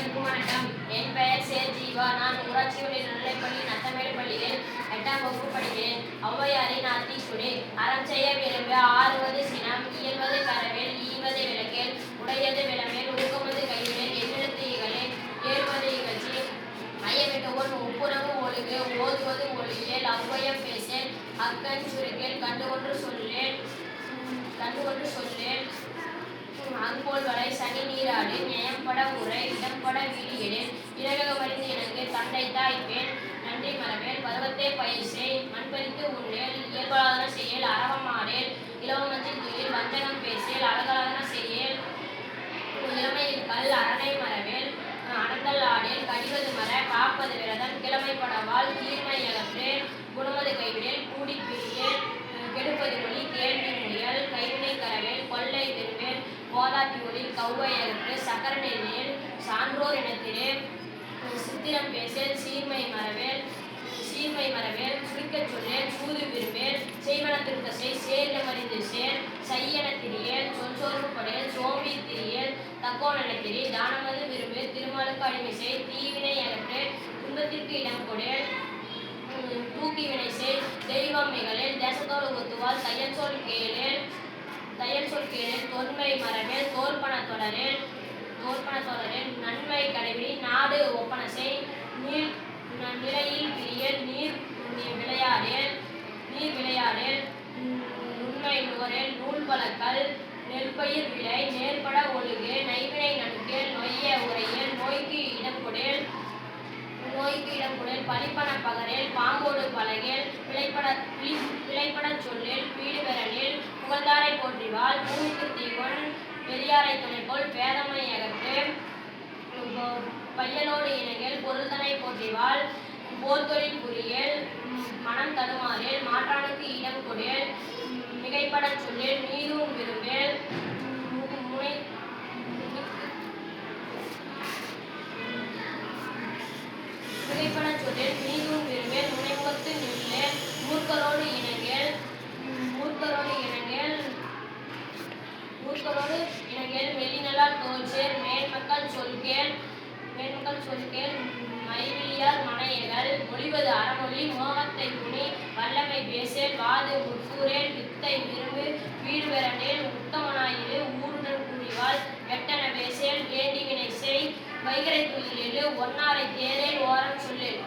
வணக்கம். என் பெயர் சேர் ஜீவா நான் ஊராட்சி ஒன்றிய நடுநிலைப்பள்ளி நத்தமேடு பள்ளியில் எட்டாம் வகுப்பு படிக்கிறேன். ஔவையாரின் ஆத்திக்குடி அறம் செய்ய விரும்ப ஆறுவது சினம் இயல்வது கரவேல் ஈவது விளக்கேல் உடையது விளமேல் ஊக்கமது கைவிடல் எண்ணெழுத்து இகழேல் ஏறுவது இகழ்ச்சி. ஐயமிட்டவன் ஒப்புரவு ஒழுகு ஓதுவது ஒழுகியல் ஔவையம் பேசேன் அக்கன் சுருக்கேல் கண்டு ஒன்று சொல்லேன் கண்டு ஒன்று சொல்லேன் மண்போல் வரை சனி நீராடு நியம்பட உரை இடம்பட விழியிடு இலகக மறிந்து எனக்கு தந்தை தாய்ப்பேன் நன்றி மரவேல் பருவத்தை பயிர் செய் மண்பறித்து உண்ணேல் இயல்பாளன செய்யல் அரவமாடேல் இளவமத்தில் துயில் வஞ்சகம் பேசியல் அழக போதாட்டி ஒளி கௌவையருக்கு சக்கர சான்றோர் இனத்திலே சித்திரம் பேசேல் சீர்மை மரவேல் சீர்மை மரவேல் சுருக்கச் சொல்லேல் சூது விரும்பேல் செய்வன செய் சேர்ல மறிந்து சேர். செய்யன திரியேல் சொல் சோர்வு படையல் சோம்பி திரியேல். தக்கோணன திரி தானமது விரும்பு திருமலுக்கு அடிமை செய். தீவினை அகற்று துன்பத்திற்கு இடம் கொடேல் தூக்கி வினை செய். தெய்வம் மிகழேல் தேசத்தோடு ஒத்துவால் தையச்சோல் கேளேல். கேளேல் தொன்மை தோற்பன தொடரில் தோற்பன தொடரில் நன்மை கடைபிடி. நாடு ஒப்பன செய் நீர் நிலையில் பிரியல் நீர் விளையாடில் நீர் விளையாடில் உண்மை நூல் வழக்கல் நெற்பயிர் விலை நேர்பட ஒழுகு நைவினை நன்கில் நொய்ய உரையில் நோய்க்கு இடம் நோய்க்கு இடம் கொடேல் பழிப்பன பகரில் பாங்கோடு பலகில் பிழைப்பட பிழைப்பட சொல்லில் வீடு பீடு புகழ்ந்தாரை போற்றிவாள் பூமிக்கு தீவன் பெரியாரை பேதமை அகற்று உம், பையலோடு மேன்மக்கள் சொல்கேல் மைவிலியார் மனையகள் மொழிவது அறமொழி. மோகத்தை துணி வல்லமை பேசேல். வாது முற்கூரேல் வித்தை விரும்பு. வீடு பெறனேல் உத்தமனாயிரு. ஊருடன் கூறிவாள் எட்டன பேசேல். வேண்டிவினை செய். வைகரை துயிலெழு ஒன்னாரை தேரேல். ஓரம் சொல்லேல்